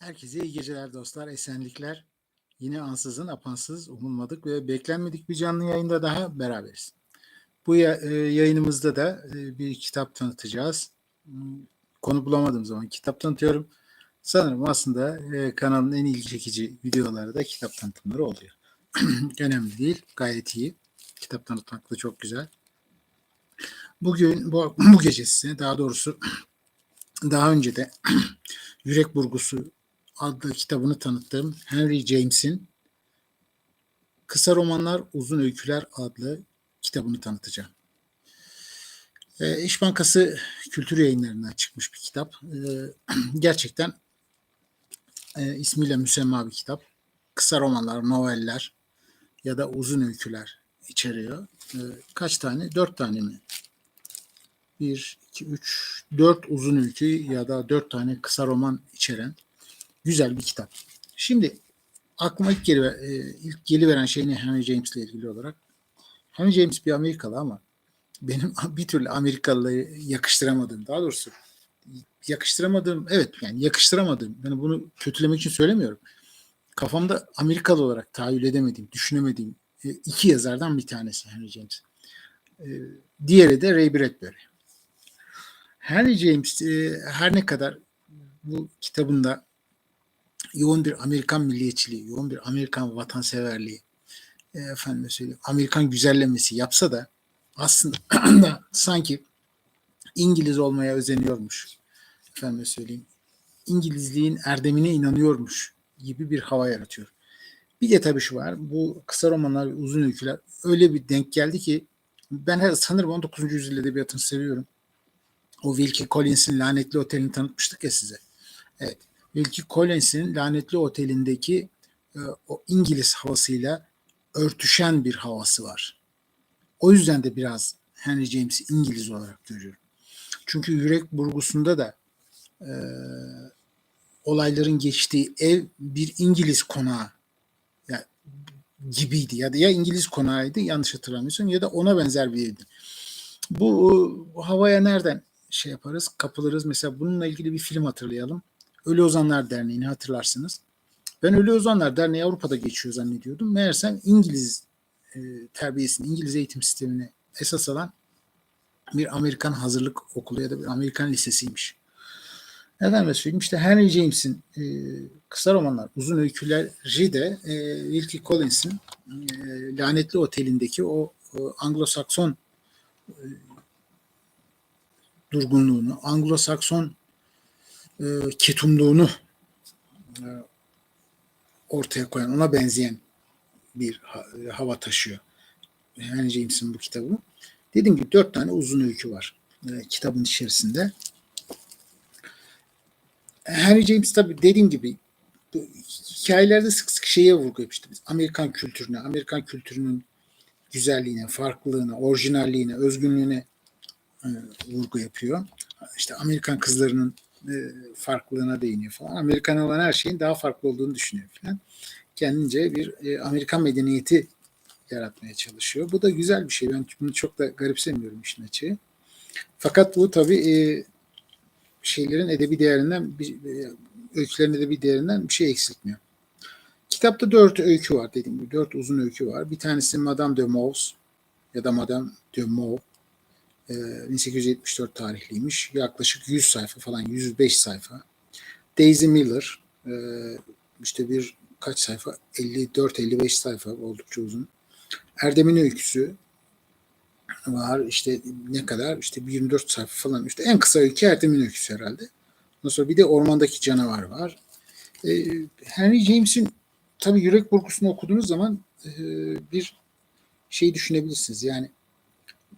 Herkese iyi geceler dostlar, esenlikler. Yine ansızın, apansız, umulmadık ve beklenmedik bir canlı yayında daha beraberiz. Bu e, yayınımızda da e, bir kitap tanıtacağız. Hmm, Konu bulamadığım zaman kitap tanıtıyorum. Sanırım aslında e, kanalın en ilgi çekici videoları da kitap tanıtımları oluyor. Önemli değil, gayet iyi. Kitap tanıtmak da çok güzel. Bugün, bu, bu gece size daha doğrusu daha önce de Yürek Burgusu adlı kitabını tanıttığım Henry James'in Kısa Romanlar Uzun Öyküler adlı kitabını tanıtacağım. E, İş Bankası Kültür Yayınları'ndan çıkmış bir kitap. E, gerçekten e, ismiyle müsemma bir kitap. Kısa romanlar, noveller ya da uzun öyküler içeriyor. E, kaç tane? Dört tane mi? Bir, iki, üç, dört uzun öykü ya da dört tane kısa roman içeren güzel bir kitap. Şimdi aklıma ilk, geri, e, ilk geliveren şey ne Henry James ile ilgili olarak. Henry James bir Amerikalı ama benim bir türlü Amerikalı'yı yakıştıramadığım, daha doğrusu yakıştıramadığım, evet yani yakıştıramadığım, yani bunu kötülemek için söylemiyorum. Kafamda Amerikalı olarak tahayyül edemediğim, düşünemediğim e, iki yazardan bir tanesi Henry James. E, diğeri de Ray Bradbury. Henry James her ne kadar bu kitabında yoğun bir Amerikan milliyetçiliği, yoğun bir Amerikan vatanseverliği, e, efendim söyleyeyim, Amerikan güzellemesi yapsa da aslında sanki İngiliz olmaya özeniyormuş. Efendim söyleyeyim. İngilizliğin erdemine inanıyormuş gibi bir hava yaratıyor. Bir de tabii şu var. Bu kısa romanlar, uzun öyküler öyle bir denk geldi ki ben her, sanırım 19. yüzyıl edebiyatını seviyorum. O Wilkie Collins'in Lanetli Oteli'ni tanıtmıştık ya size. Evet. Wilkie Collins'in Lanetli Oteli'ndeki e, o İngiliz havasıyla örtüşen bir havası var. O yüzden de biraz Henry James'i İngiliz olarak görüyorum. Çünkü Yürek Burgusu'nda da e, olayların geçtiği ev bir İngiliz konağı ya, gibiydi ya da ya İngiliz konağıydı yanlış hatırlamıyorsam ya da ona benzer bir evdi. Bu, bu havaya nereden şey yaparız, kapılırız? Mesela bununla ilgili bir film hatırlayalım. Ölü Ozanlar Derneği'ni hatırlarsınız. Ben Ölü Ozanlar Derneği Avrupa'da geçiyor zannediyordum. Meğersem İngiliz e, terbiyesini, İngiliz eğitim sistemini esas alan bir Amerikan hazırlık okulu ya da bir Amerikan lisesiymiş. Neden söyleyeyim? İşte Henry James'in e, kısa romanlar, uzun öyküleri de e, Wilkie Collins'in e, Lanetli Oteli'ndeki o, o Anglo-Sakson e, durgunluğunu, Anglo-Sakson e, ketumluğunu e, ortaya koyan, ona benzeyen bir ha- hava taşıyor. Henry James'in bu kitabı. Dediğim gibi dört tane uzun öykü var e, kitabın içerisinde. Henry James tabii dediğim gibi bu hikayelerde sık sık şeye vurgu yapmıştı. Amerikan kültürüne, Amerikan kültürünün güzelliğine, farklılığına, orijinalliğine, özgünlüğüne e, vurgu yapıyor. İşte Amerikan kızlarının e, farklılığına değiniyor falan. Amerikan olan her şeyin daha farklı olduğunu düşünüyor falan. Kendince bir e, Amerikan medeniyeti yaratmaya çalışıyor. Bu da güzel bir şey. Ben bunu çok da garipsemiyorum işin açığı. Fakat bu tabii e, şeylerin edebi değerinden, bir, e, öykülerin edebi değerinden bir şey eksiltmiyor. Kitapta dört öykü var dediğim gibi. Dört uzun öykü var. Bir tanesi Madame de Maus ya da Madame de Mau. E, 1874 tarihliymiş. Yaklaşık 100 sayfa falan, 105 sayfa. Daisy Miller e, işte bir kaç sayfa? 54-55 sayfa oldukça uzun. Erdem'in öyküsü var. İşte ne kadar? İşte bir 24 sayfa falan. İşte en kısa öykü Erdem'in öyküsü herhalde. Ondan sonra bir de Ormandaki Canavar var. E, Henry James'in tabii Yürek Burkusu'nu okuduğunuz zaman e, bir şey düşünebilirsiniz. Yani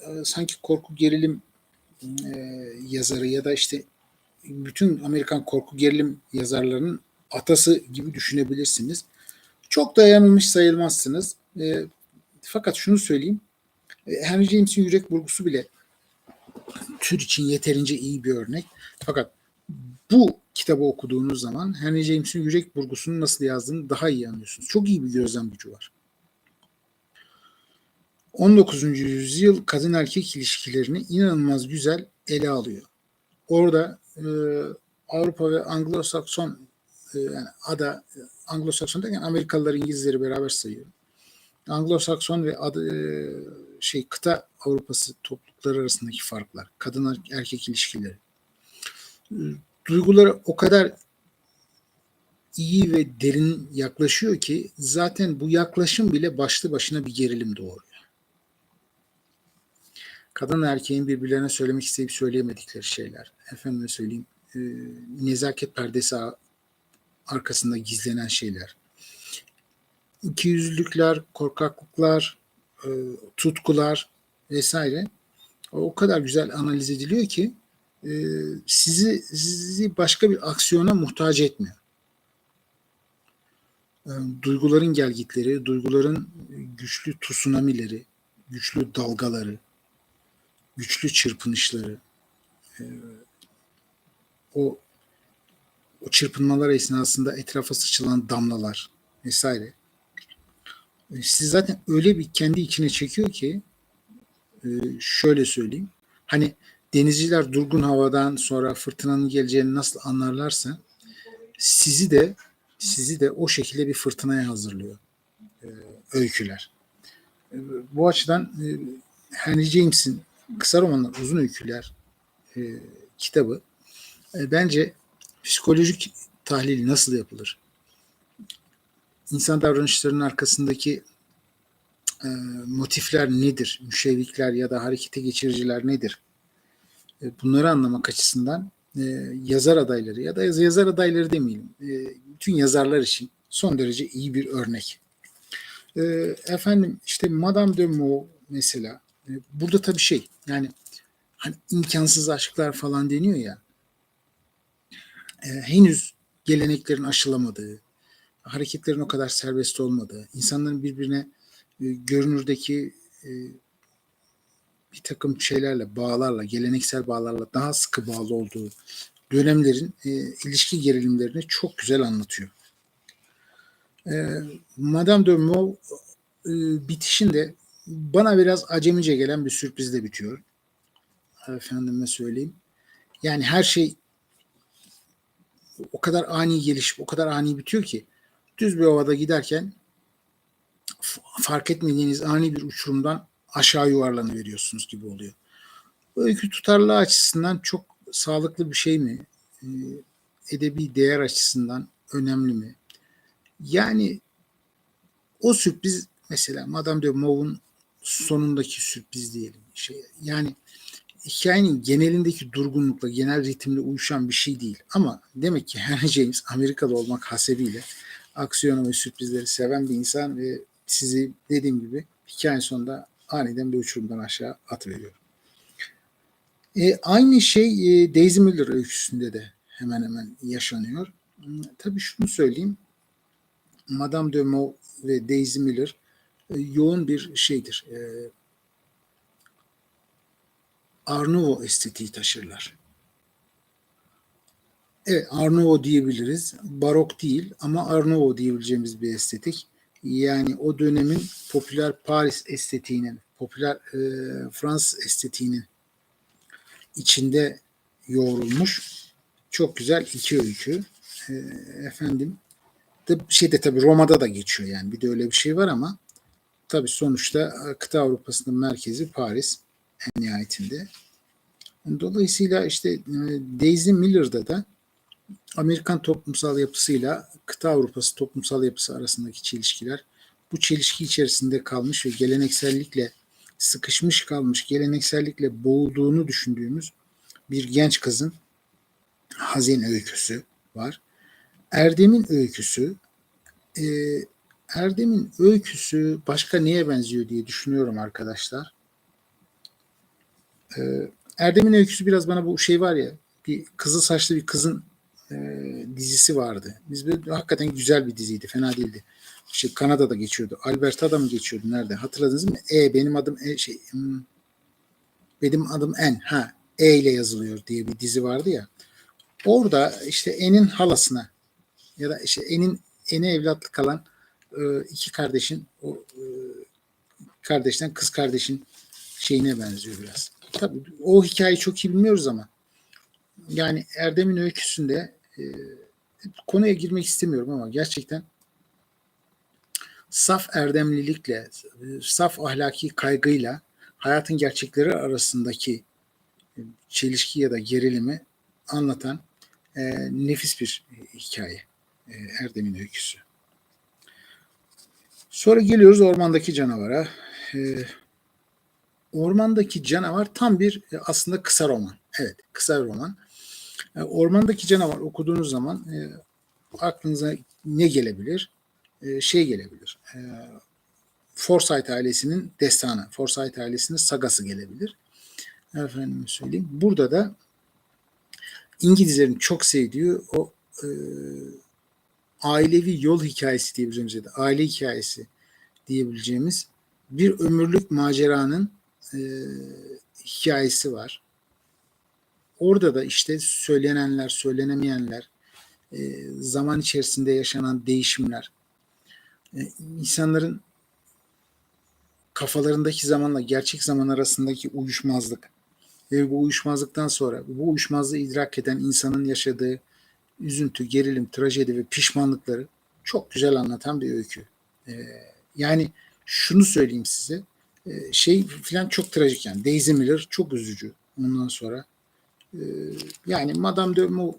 e, sanki korku gerilim e, yazarı ya da işte bütün Amerikan korku gerilim yazarlarının atası gibi düşünebilirsiniz. Çok da yanılmış sayılmazsınız. E, fakat şunu söyleyeyim. E, Henry James'in Yürek Burgusu bile tür için yeterince iyi bir örnek. Fakat bu kitabı okuduğunuz zaman Henry James'in Yürek Burgusu'nu nasıl yazdığını daha iyi anlıyorsunuz. Çok iyi bir gözlem gücü var. 19. yüzyıl kadın erkek ilişkilerini inanılmaz güzel ele alıyor. Orada e, Avrupa ve Anglo-Sakson e, yani ada Anglo-Sakson derken Amerikalılar İngilizleri beraber sayıyorum. Anglo-Sakson ve adı, e, şey kıta Avrupası toplulukları arasındaki farklar, kadın erkek ilişkileri. E, Duyguları o kadar iyi ve derin yaklaşıyor ki zaten bu yaklaşım bile başlı başına bir gerilim doğuruyor. Kadın erkeğin birbirlerine söylemek isteyip söyleyemedikleri şeyler. Efendime söyleyeyim e, nezaket perdesi arkasında gizlenen şeyler. İkiyüzlülükler, korkaklıklar, e, tutkular vesaire o kadar güzel analiz ediliyor ki e, sizi sizi başka bir aksiyona muhtaç etmiyor. E, duyguların gelgitleri, duyguların güçlü tsunamileri, güçlü dalgaları, güçlü çırpınışları, e, o o çırpınmalar esnasında etrafa sıçılan damlalar vesaire. E, siz zaten öyle bir kendi içine çekiyor ki e, şöyle söyleyeyim. Hani denizciler durgun havadan sonra fırtınanın geleceğini nasıl anlarlarsa sizi de sizi de o şekilde bir fırtınaya hazırlıyor öyküler. Bu açıdan Henry James'in kısa romanlar, uzun öyküler kitabı bence psikolojik tahlil nasıl yapılır? İnsan davranışlarının arkasındaki e, motifler nedir? Müşevvikler ya da harekete geçiriciler nedir? E, bunları anlamak açısından e, yazar adayları ya da yazar adayları demeyelim. E, bütün yazarlar için son derece iyi bir örnek. E, efendim işte Madame de Meaux mesela e, burada tabii şey yani hani imkansız aşklar falan deniyor ya e, henüz geleneklerin aşılamadığı, hareketlerin o kadar serbest olmadığı, insanların birbirine e, görünürdeki e, bir takım şeylerle, bağlarla, geleneksel bağlarla daha sıkı bağlı olduğu dönemlerin e, ilişki gerilimlerini çok güzel anlatıyor. E, Madame de Meaux e, bitişinde bana biraz acemice gelen bir sürprizle bitiyor. Efendime söyleyeyim. Yani her şey o kadar ani gelişip o kadar ani bitiyor ki düz bir ovada giderken fark etmediğiniz ani bir uçurumdan aşağı yuvarlanı veriyorsunuz gibi oluyor. Öykü tutarlığı açısından çok sağlıklı bir şey mi? Ee, edebi değer açısından önemli mi? Yani o sürpriz mesela Madame de Mauve'un sonundaki sürpriz diyelim. Şey, yani hikayenin genelindeki durgunlukla, genel ritimle uyuşan bir şey değil. Ama demek ki Henry James Amerikalı olmak hasebiyle aksiyonu ve sürprizleri seven bir insan ve sizi dediğim gibi hikayenin sonunda aniden bir uçurumdan aşağı atıveriyor. E, aynı şey e, Daisy Miller öyküsünde de hemen hemen yaşanıyor. Hmm, tabii şunu söyleyeyim. Madame de Meaux ve Daisy Miller e, yoğun bir şeydir. E, Arnavo estetiği taşırlar. Evet Arnavo diyebiliriz. Barok değil ama Arnavo diyebileceğimiz bir estetik. Yani o dönemin popüler Paris estetiğinin, popüler e, Fransız estetiğinin içinde yoğrulmuş çok güzel iki öykü. E, efendim de şeyde tabii Roma'da da geçiyor yani bir de öyle bir şey var ama tabii sonuçta kıta Avrupa'sının merkezi Paris en nihayetinde. Dolayısıyla işte e, Daisy Miller'da da Amerikan toplumsal yapısıyla kıta Avrupası toplumsal yapısı arasındaki çelişkiler bu çelişki içerisinde kalmış ve geleneksellikle sıkışmış kalmış, geleneksellikle boğulduğunu düşündüğümüz bir genç kızın hazin öyküsü var. Erdem'in öyküsü e, Erdem'in öyküsü başka neye benziyor diye düşünüyorum arkadaşlar. E, Erdem'in öyküsü biraz bana bu şey var ya bir kızıl saçlı bir kızın e, dizisi vardı. Biz böyle hakikaten güzel bir diziydi. Fena değildi. İşte Kanada'da geçiyordu. Alberta'da mı geçiyordu? Nerede? Hatırladınız mı? E benim adım E şey hmm, benim adım En. Ha E ile yazılıyor diye bir dizi vardı ya. Orada işte En'in halasına ya da işte En'in En'e evlatlık kalan e, iki kardeşin o e, kardeşten kız kardeşin şeyine benziyor biraz. Tabii o hikayeyi çok iyi bilmiyoruz ama yani Erdem'in öyküsünde e, konuya girmek istemiyorum ama gerçekten saf erdemlilikle, saf ahlaki kaygıyla hayatın gerçekleri arasındaki çelişki ya da gerilimi anlatan e, nefis bir hikaye. E, Erdem'in öyküsü. Sonra geliyoruz ormandaki canavara. E, ormandaki canavar tam bir e, aslında kısa roman. Evet, kısa roman. E, ormandaki canavar okuduğunuz zaman e, aklınıza ne gelebilir? E, şey gelebilir. E, Forsyth ailesinin destanı, Forsyth ailesinin sagası gelebilir. Efendim söyleyeyim. Burada da İngilizlerin çok sevdiği o e, ailevi yol hikayesi diyebileceğimiz ya da aile hikayesi diyebileceğimiz bir ömürlük maceranın e, hikayesi var. Orada da işte söylenenler, söylenemeyenler, e, zaman içerisinde yaşanan değişimler, e, insanların kafalarındaki zamanla gerçek zaman arasındaki uyuşmazlık ve bu uyuşmazlıktan sonra bu uyuşmazlığı idrak eden insanın yaşadığı üzüntü, gerilim, trajedi ve pişmanlıkları çok güzel anlatan bir öykü. Ee, yani şunu söyleyeyim size, e, şey filan çok trajik yani. Daisy Miller çok üzücü ondan sonra. E, yani Madame de Mou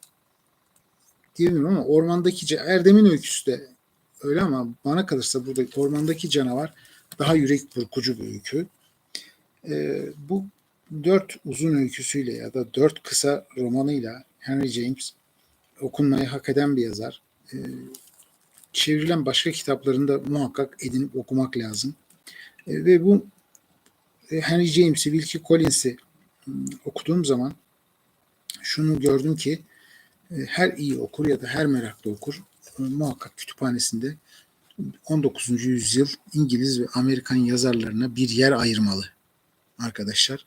diyemiyorum ama ormandaki Erdem'in öyküsü de öyle ama bana kalırsa burada ormandaki canavar daha yürek burkucu bir öykü. E, bu dört uzun öyküsüyle ya da dört kısa romanıyla Henry James okunmayı hak eden bir yazar. E, çevrilen başka kitaplarında muhakkak edinip okumak lazım. E, ve bu e, Henry James'i, Wilkie Collins'i hmm, okuduğum zaman şunu gördüm ki e, her iyi okur ya da her meraklı okur e, muhakkak kütüphanesinde 19. yüzyıl İngiliz ve Amerikan yazarlarına bir yer ayırmalı arkadaşlar.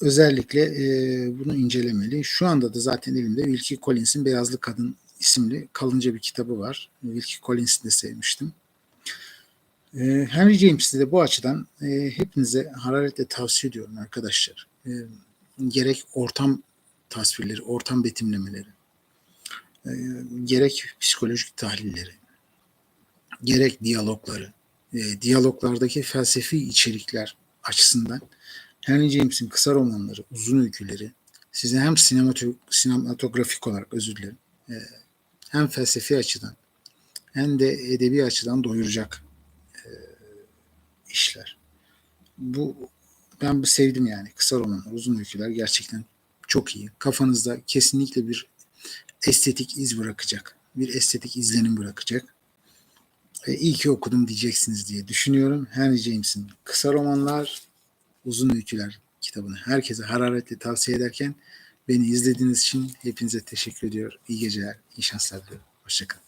Özellikle e, bunu incelemeli. Şu anda da zaten elimde Wilkie Collins'in Beyazlı Kadın isimli kalınca bir kitabı var. Wilkie Collins'i de sevmiştim. E, Henry James'i de bu açıdan e, hepinize hararetle tavsiye ediyorum arkadaşlar. E, gerek ortam tasvirleri, ortam betimlemeleri, e, gerek psikolojik tahlilleri, gerek diyalogları, e, diyaloglardaki felsefi içerikler açısından Henry James'in kısa romanları, uzun öyküleri size hem sinematografik, olarak özür dilerim, e, hem felsefi açıdan hem de edebi açıdan doyuracak e, işler. Bu ben bu sevdim yani kısa romanlar, uzun öyküler gerçekten çok iyi. Kafanızda kesinlikle bir estetik iz bırakacak. Bir estetik izlenim bırakacak. E, iyi ki okudum diyeceksiniz diye düşünüyorum. Henry James'in kısa romanlar, uzun öyküler kitabını herkese hararetle tavsiye ederken beni izlediğiniz için hepinize teşekkür ediyor. İyi geceler, iyi şanslar diliyorum. Hoşçakalın.